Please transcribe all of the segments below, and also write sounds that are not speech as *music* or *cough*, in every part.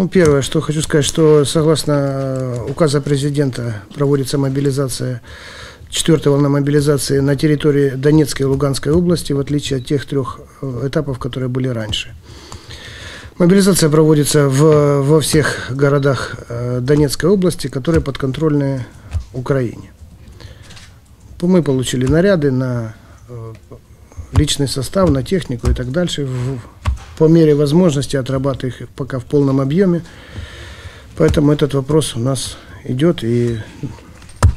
Ну, первое, что хочу сказать, что согласно э, указа президента проводится мобилизация, четвертая волна мобилизации на территории Донецкой и Луганской области, в отличие от тех трех э, этапов, которые были раньше. Мобилизация проводится в, во всех городах э, Донецкой области, которые подконтрольны Украине. Мы получили наряды на личный состав, на технику и так дальше. По мере возможности отрабатываю их пока в полном объеме. Поэтому этот вопрос у нас идет и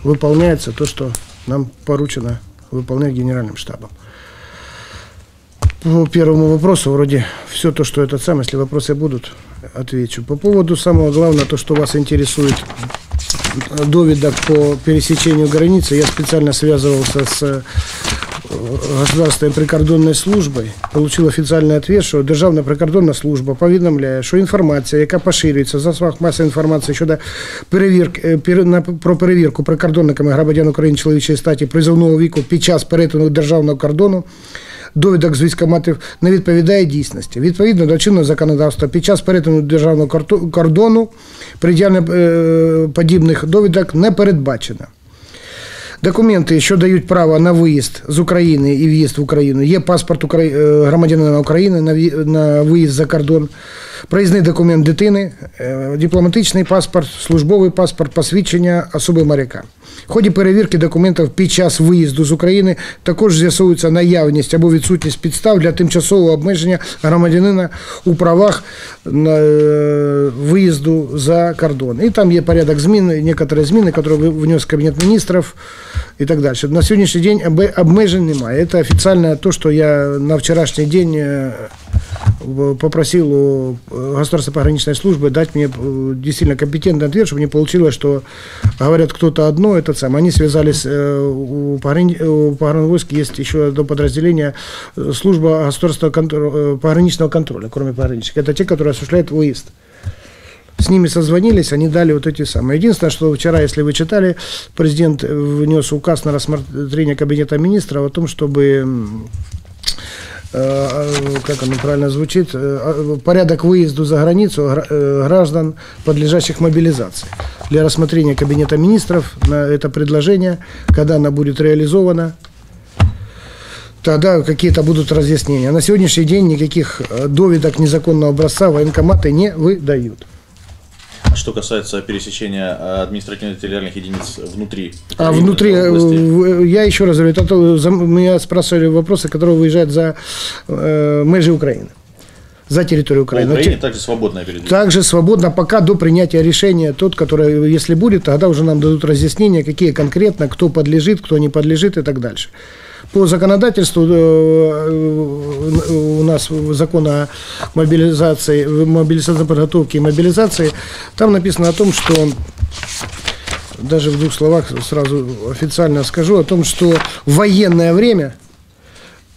выполняется то, что нам поручено выполнять генеральным штабом. По первому вопросу, вроде все то, что этот сам, если вопросы будут, отвечу. По поводу самого главного, то, что вас интересует довидок по пересечению границы, я специально связывался с Государственной прикордонной службой получил офіційний відповідь, що Державна прикордонна служба повідомляє, що інформація, яка поширюється за засобах масової інформації щодо перевірки про перевірку прикордонниками громадян України чоловічої статі призовного віку під час перетину державного кордону. Довідок з військоматів не відповідає дійсності. Відповідно до чинного законодавства, під час перетину державного кордону пред'явлення подібних довідок не передбачено. Документи, що дають право на виїзд з України і в'їзд в Україну, є паспорт громадянина України на виїзд за кордон, проїзний документ дитини, дипломатичний паспорт, службовий паспорт, посвідчення особи моряка. В ході перевірки документів під час виїзду з України також з'ясується наявність або відсутність підстав для тимчасового обмеження громадянина у правах виїзду за кордон. І там є порядок змін, некоторі зміни, які внес Кабінет міністрів і так далі. На сьогоднішній день обмежень немає. Це офіційно те, що я на вчорашній день попросил у государственной пограничной службы дать мне действительно компетентный ответ, чтобы не получилось, что говорят кто-то одно, это сам. Они связались, у, пограни... у погранвойск есть еще одно подразделение, служба государственного контроля, пограничного контроля, кроме пограничных. Это те, которые осуществляют выезд. С ними созвонились, они дали вот эти самые. Единственное, что вчера, если вы читали, президент внес указ на рассмотрение Кабинета министров о том, чтобы как оно правильно звучит, порядок выезда за границу граждан, подлежащих мобилизации. Для рассмотрения Кабинета министров на это предложение, когда оно будет реализовано, тогда какие-то будут разъяснения. На сегодняшний день никаких доведок незаконного образца военкоматы не выдают. Что касается пересечения э, административно-территориальных единиц внутри. А внутри, э, области. я еще раз говорю, это, меня спрашивали вопросы, которые выезжают за э, межи Украины за территорию Украины. По Украине также свободная передвижение? Также свободно, пока до принятия решения, тот, который, если будет, тогда уже нам дадут разъяснения, какие конкретно, кто подлежит, кто не подлежит и так дальше. По законодательству э, у нас закон о мобилизации, мобилизационной подготовке и мобилизации, там написано о том, что даже в двух словах сразу официально скажу о том, что в военное время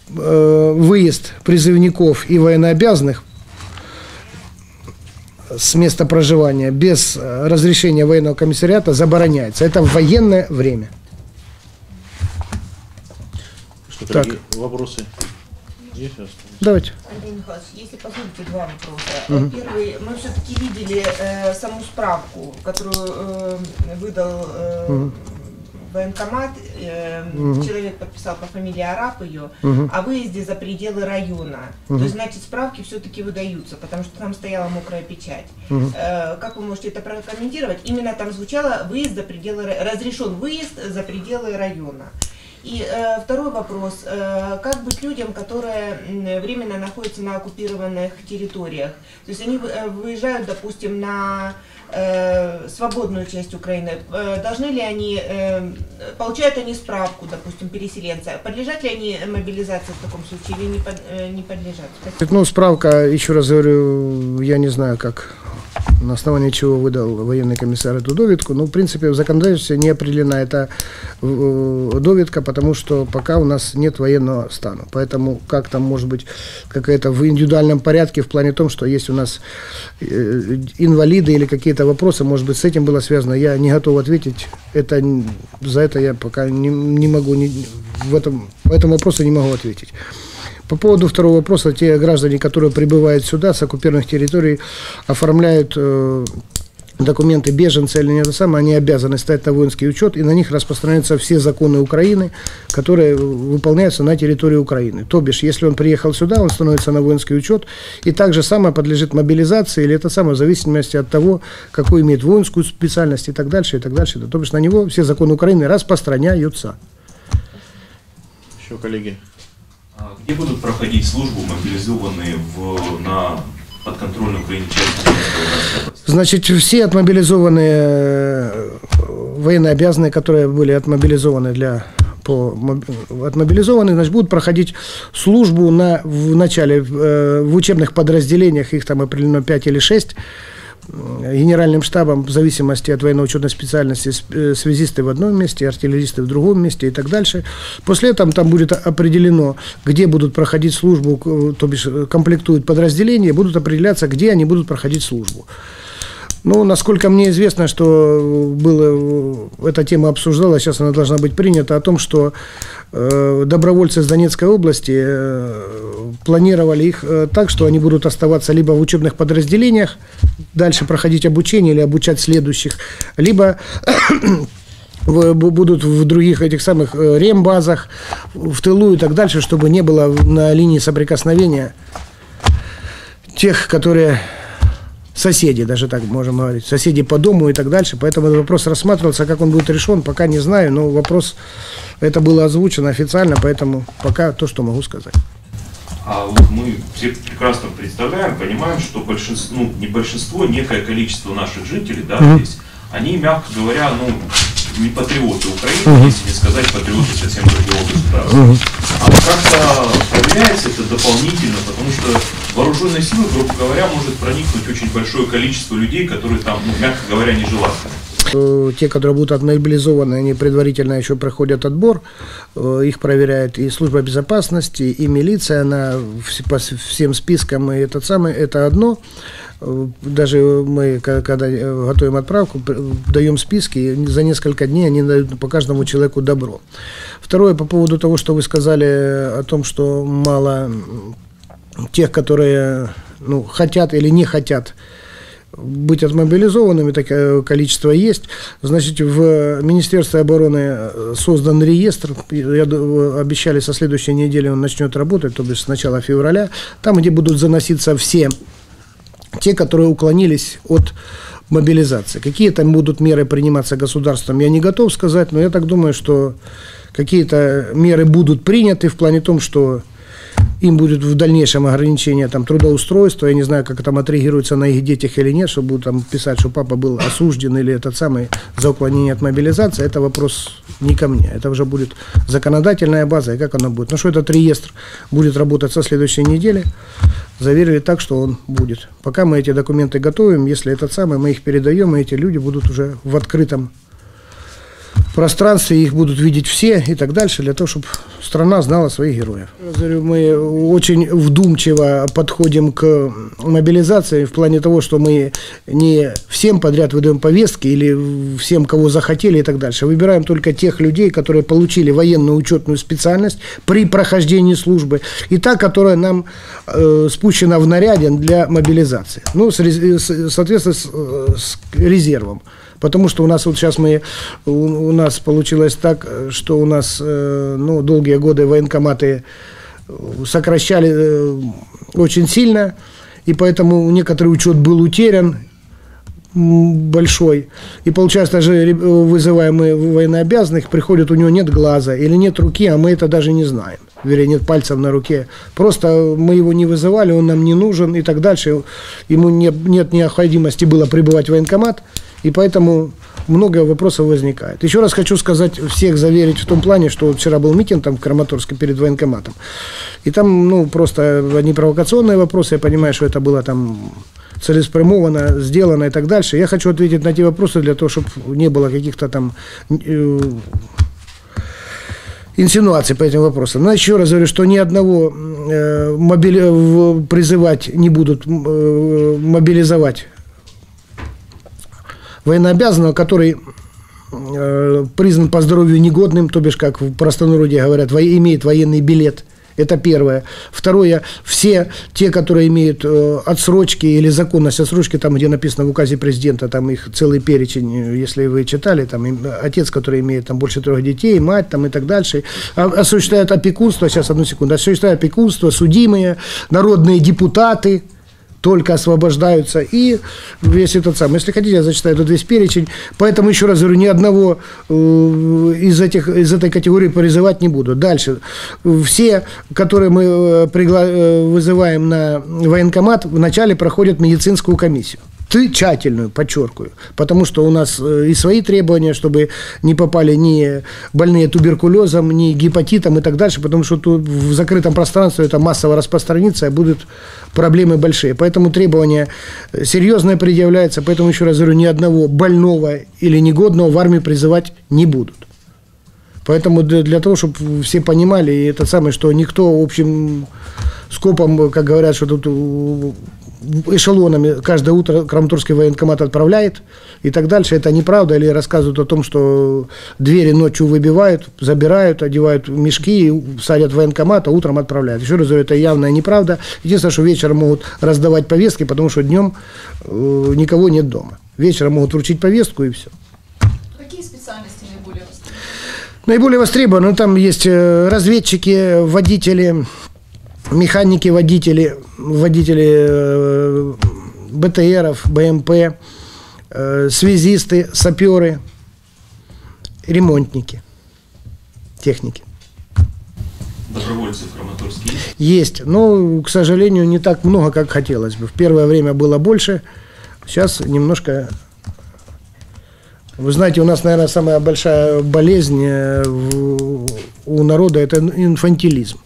э, выезд призывников и военнообязанных с места проживания без разрешения военного комиссариата забороняется. Это военное время. Что, так. вопросы? Есть? Давайте. Андрей Михайлович, если позволите, два вопроса. Угу. Первый, мы все-таки видели э, саму справку, которую э, выдал э, угу. военкомат. Э, угу. Человек подписал по фамилии Араб ее, угу. о выезде за пределы района. Угу. То есть, значит, справки все-таки выдаются, потому что там стояла мокрая печать. Угу. Э, как вы можете это прокомментировать? Именно там звучало выезд за пределы, разрешен выезд за пределы района. И э, второй вопрос. Э, как быть людям, которые временно находятся на оккупированных территориях? То есть они э, выезжают, допустим, на э, свободную часть Украины. Э, должны ли они, э, получают они справку, допустим, переселенца? Подлежат ли они мобилизации в таком случае или не, под, э, не подлежат? Спасибо. Ну, справка, еще раз говорю, я не знаю, как на основании чего выдал военный комиссар эту довідку. Ну, в принципе, в законодательстве не определена эта э, довідка, потому что пока у нас нет военного стану. Поэтому как там может быть какая-то в индивидуальном порядке в плане том, что есть у нас э, инвалиды или какие-то вопросы, может быть, с этим было связано, я не готов ответить. Это, за это я пока не, не могу, не, в этом, по этому вопросу не могу ответить. По поводу второго вопроса, те граждане, которые прибывают сюда с оккупированных территорий, оформляют э, документы беженцы или не то самое, они обязаны стать на воинский учет, и на них распространяются все законы Украины, которые выполняются на территории Украины. То бишь, если он приехал сюда, он становится на воинский учет, и так же самое подлежит мобилизации, или это самое в зависимости от того, какую имеет воинскую специальность и так дальше, и так дальше. То бишь, на него все законы Украины распространяются. Еще коллеги. Где будут проходить службу мобилизованные в, на подконтрольной Украине? Значит, все отмобилизованные э, военнообязанные, которые были отмобилизованы для по моб- отмобилизованы, значит, будут проходить службу на, в начале э, в учебных подразделениях, их там определено 5 или 6, э, генеральным штабом, в зависимости от военно-учетной специальности, э, связисты в одном месте, артиллеристы в другом месте и так дальше. После этого там будет определено, где будут проходить службу, к- то бишь э, комплектуют подразделения, будут определяться, где они будут проходить службу. Ну, насколько мне известно, что было, эта тема обсуждалась, сейчас она должна быть принята, о том, что э, добровольцы из Донецкой области э, планировали их э, так, что они будут оставаться либо в учебных подразделениях, дальше проходить обучение или обучать следующих, либо *coughs* будут в других этих самых э, рембазах, в тылу и так дальше, чтобы не было на линии соприкосновения тех, которые соседи, даже так можем говорить, соседи по дому и так дальше. Поэтому этот вопрос рассматривался, как он будет решен, пока не знаю, но вопрос, это было озвучено официально, поэтому пока то, что могу сказать. А вот мы все прекрасно представляем, понимаем, что большинство, ну, не большинство, некое количество наших жителей, да, здесь, они, мягко говоря, ну, не патриоты Украины, если не сказать патриоты совсем другого государства. А вот как-то проверяется это дополнительно, потому что вооруженные силы, грубо говоря, может проникнуть очень большое количество людей, которые там, ну, мягко говоря, нежелательны. Э, Те, которые будут отмобилизованы, они предварительно еще проходят отбор, э, их проверяет и служба безопасности, и милиция, она по всем спискам, и этот самый, это одно. Э, Даже мы, когда э, готовим отправку, п- даем списки, и за несколько дней они дают по каждому человеку добро. Второе, по поводу того, что вы сказали о том, что мало тех, которые ну, хотят или не хотят быть отмобилизованными, такое количество есть. Значит, в Министерстве обороны э, создан реестр, я обещали со следующей недели он начнет работать, то бишь с начала февраля, там, где будут заноситься все те, которые уклонились от мобилизации. Какие там будут меры приниматься государством, я не готов сказать, но я так думаю, что какие-то меры будут приняты в плане том, что им будет в дальнейшем ограничение там, трудоустройства, я не знаю, как там отреагируется на их детях или нет, что будут там писать, что папа был осужден или этот самый за уклонение от мобилизации, это вопрос не ко мне, это уже будет законодательная база, и как оно будет. Ну что этот реестр будет работать со следующей недели, заверили так, что он будет. Пока мы эти документы готовим, если этот самый, мы их передаем, и эти люди будут уже в открытом пространстве, их будут видеть все и так дальше, для того, чтобы страна знала своих героев. Мы очень вдумчиво подходим к мобилизации в плане того, что мы не всем подряд выдаем повестки или всем, кого захотели и так дальше. Выбираем только тех людей, которые получили военную учетную специальность при прохождении службы, и та, которая нам э, спущена в наряде для мобилизации. Ну, с- соответственно, с, э, с резервом. Потому что у нас вот сейчас мы, у, у нас получилось так, э, что у нас, э, ну, долгие годы военкоматы э, сокращали э, очень сильно, и поэтому некоторый учет был утерян, большой. И получается, даже ре- вызываем мы военнообязанных, приходит, у него нет глаза или нет руки, а мы это даже не знаем. Вернее, нет пальцев на руке. Просто мы его не вызывали, он нам не нужен и так дальше. Ему не, нет необходимости было прибывать в военкомат, и поэтому много вопросов возникает. Еще раз хочу сказать, всех заверить в том плане, что вчера был митинг там в Краматорске перед военкоматом. И там, ну, просто одни провокационные вопросы, я понимаю, что это было там целеспрямовано, сделано и так дальше. Я хочу ответить на эти вопросы для того, чтобы не было каких-то там э, по этим вопросам. Но еще раз говорю, что ни одного э, мобили- призывать не будут э, мобилизовать военнообязанного, который э, признан по здоровью негодным, то бишь, как в простонародье говорят, во- имеет военный билет Это первое. Второе, все те, которые имеют э, отсрочки или законность отсрочки, там, где написано в указе президента, там их целый перечень, э, если вы читали, там отец, который имеет там больше трех детей, мать там и так дальше, а, осуществляют опекунство, сейчас одну секунду, осуществляют опекунство, судимые, народные депутаты, только освобождаются. И весь этот самый, если хотите, я зачитаю тут весь перечень. Поэтому, еще раз говорю, ни одного э, из, этих, из этой категории призывать не буду. Дальше. Все, которые мы э, пригла... Э, вызываем на военкомат, вначале проходят медицинскую комиссию ты тщательную, подчеркиваю, потому что у нас и свои требования, чтобы не попали ни больные туберкулезом, ни гепатитом и так дальше, потому что тут в закрытом пространстве это массово распространится, и будут проблемы большие. Поэтому требования серьезные предъявляются, поэтому еще раз говорю, ни одного больного или негодного в армию призывать не будут. Поэтому для того, чтобы все понимали, и это самое, что никто общим скопом, как говорят, что тут эшелонами каждое утро Краматорский военкомат отправляет и так дальше. Это неправда. Или рассказывают о том, что двери ночью выбивают, забирают, одевают мешки, садят в военкомат, а утром отправляют. Еще раз говорю, это явная неправда. Единственное, что вечером могут раздавать повестки, потому что днем э, никого нет дома. Вечером могут вручить повестку и все. Какие специальности наиболее востребованы? Наиболее востребованы, ну, там есть э, разведчики, водители, механики, водители, водители э, БТРов, БМП, э, связисты, саперы, ремонтники, техники. Добровольцы в Краматорске есть? Есть, но, к сожалению, не так много, как хотелось бы. В первое время было больше, сейчас немножко... Вы знаете, у нас, наверное, самая большая болезнь э, у народа – это инфантилизм.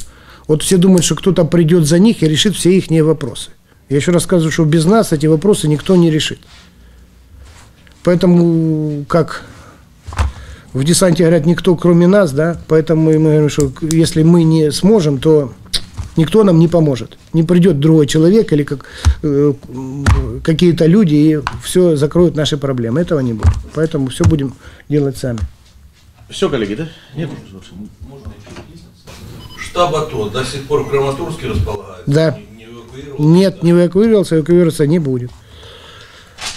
Вот все думают, что кто-то придет за них и решит все их вопросы. Я еще рассказываю, что без нас эти вопросы никто не решит. Поэтому, как в десанте говорят, никто кроме нас, да, поэтому мы говорим, что если мы не сможем, то никто нам не поможет. Не придет другой человек или как, э, какие-то люди и все закроют наши проблемы. Этого не будет. Поэтому все будем делать сами. Все, коллеги, да? Нет? Можно еще штаб АТО до сих пор в Краматорске располагается? Да. Не, не эвакуировался? Нет, не эвакуировался, эвакуироваться не будет.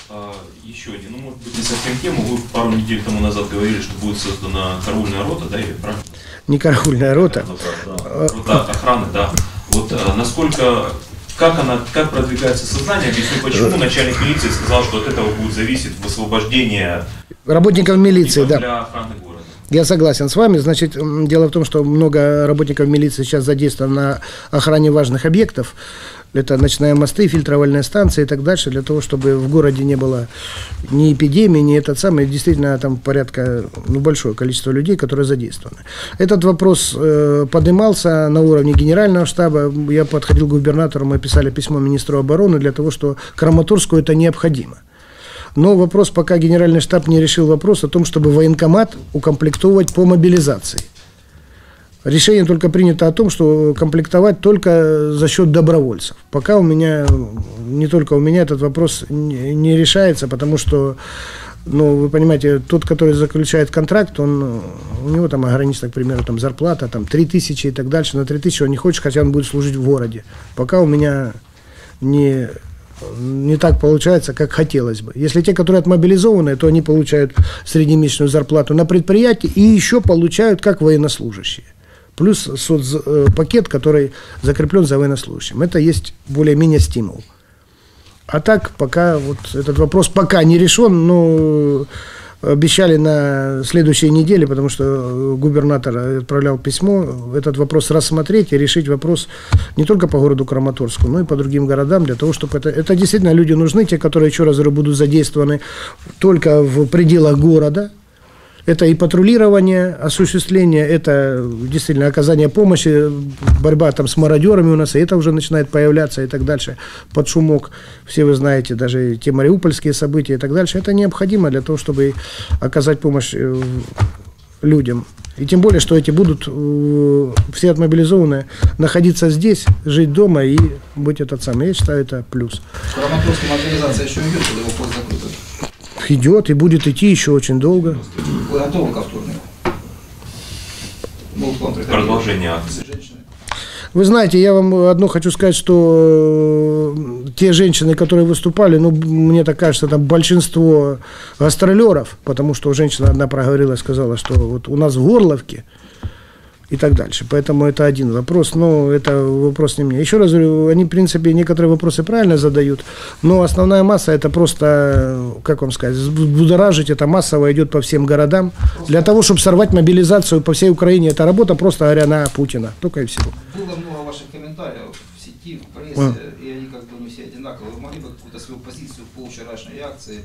А, еще один, ну, может быть, не совсем тему. Вы пару недель тому назад говорили, что будет создана караульная рота, да, или правильно? Не караульная рота. Рота охраны, да. Вот а, насколько, как она, как продвигается сознание, объясню почему. Начальник милиции сказал, что от этого будет зависеть освобождение Работников милиции, да. для охраны города. Я согласен с вами. Значит, дело в том, что много работников милиции сейчас задействовано на охране важных объектов. Это ночные мосты, фильтровальные станции и так дальше, для того, чтобы в городе не было ни эпидемии, ни этот самый, действительно там порядка, ну, большое количество людей, которые задействованы. Этот вопрос э, поднимался на уровне генерального штаба. Я подходил к губернатору, мы писали письмо министру обороны для того, что Краматорску это необходимо. Но вопрос, пока генеральный штаб не решил вопрос о том, чтобы военкомат укомплектовывать по мобилизации. Решение только принято о том, что комплектовать только за счет добровольцев. Пока у меня, не только у меня этот вопрос не, решается, потому что, ну, вы понимаете, тот, который заключает контракт, он, у него там ограничена, к примеру, там зарплата, там 3 тысячи и так дальше. На 3 тысячи он не хочет, хотя он будет служить в городе. Пока у меня не не так получается, как хотелось бы. Если те, которые отмобилизованы, то они получают среднемесячную зарплату на предприятии и еще получают как военнослужащие. Плюс соцпакет, который закреплен за военнослужащим. Это есть более-менее стимул. А так, пока вот этот вопрос пока не решен, но обещали на следующей неделе, потому что губернатор отправлял письмо, этот вопрос рассмотреть и решить вопрос не только по городу Краматорску, но и по другим городам, для того, чтобы это... Это действительно люди нужны, те, которые, еще раз говорю, будут задействованы только в пределах города, это и патрулирование, осуществление, это действительно оказание помощи, борьба там с мародерами у нас, и это уже начинает появляться и так дальше. Под шумок, все вы знаете, даже те мариупольские события и так дальше. Это необходимо для того, чтобы оказать помощь э, людям. И тем более, что эти будут э, все отмобилизованные находиться здесь, жить дома и быть этот самый. Я считаю, это плюс. Мобилизация еще идет, или его пост закрыт? Идет и будет идти еще очень долго. Вы готовы ко вторнику? Продолжение акции. Вы знаете, я вам одно хочу сказать, что э, те женщины, которые выступали, ну, мне так кажется, там большинство гастролеров, потому что женщина одна проговорила, сказала, что вот у нас в Горловке и так дальше. Поэтому это один вопрос, но это вопрос не мне. Еще раз говорю, они, в принципе, некоторые вопросы правильно задают, но основная масса это просто, как вам сказать, будоражить, это массово идет по всем городам. Для того, чтобы сорвать мобилизацию по всей Украине, это работа, просто говоря, на Путина. Только и всего. Было много ваших комментариев в сети, в прессе, а. и они как бы не все одинаковые. Вы могли бы какую-то свою позицию по вчерашней акции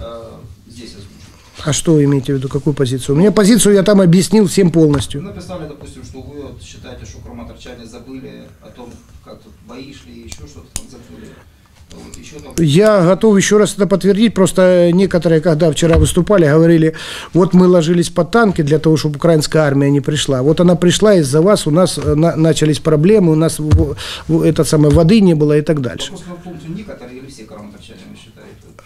э, здесь озвучить? А что вы имеете в виду, какую позицию? У меня позицию я там объяснил всем полностью. Написали, допустим, что вы вот считаете, что кроматорчане забыли о том, как тут бои шли, еще что-то там забыли. Я готов еще раз это подтвердить. Просто некоторые, когда вчера выступали, говорили, вот мы ложились под танки для того, чтобы украинская армия не пришла. Вот она пришла из-за вас, у нас э, на, начались проблемы, у нас этот самой воды не было и так дальше. Вопрос в том, некоторые или все кроматорчане, вы?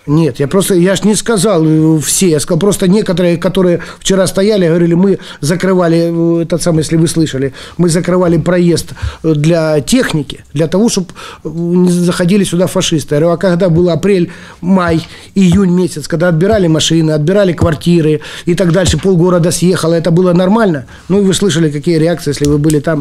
Нет, я просто, я ж не сказал э, все, я сказал просто некоторые, которые вчера стояли, говорили, мы закрывали, э, этот самый, если вы слышали, мы закрывали проезд э, для техники, для того, чтобы не заходили сюда фашисты. Я говорю, а когда был апрель, май, июнь месяц, когда отбирали машины, отбирали квартиры и так дальше, полгорода съехало, это было нормально? Ну, и вы слышали, какие реакции, если вы были там.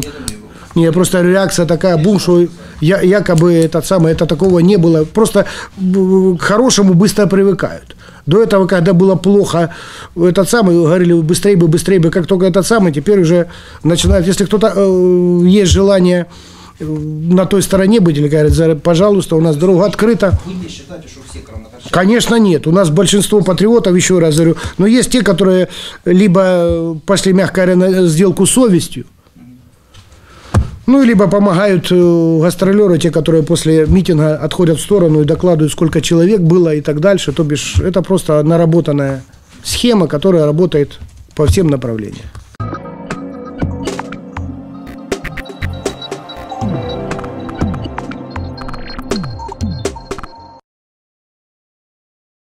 Не, просто реакция такая, бум, что я, якобы этот самый, это такого не было. Просто к хорошему быстро привыкают. До этого, когда было плохо, этот самый, говорили, быстрее бы, быстрее бы, как только этот самый, теперь уже начинают, если кто-то, э, есть желание э, на той стороне быть, или говорят, пожалуйста, у нас дорога открыта. Вы не считаете, что все Конечно, нет. У нас большинство патриотов, еще раз говорю, но есть те, которые либо пошли, мягко говоря, на сделку совестью, ну, либо помогают э, гастролеры, те, которые после митинга отходят в сторону и докладывают, сколько человек было и так дальше. То бишь, это просто наработанная схема, которая работает по всем направлениям.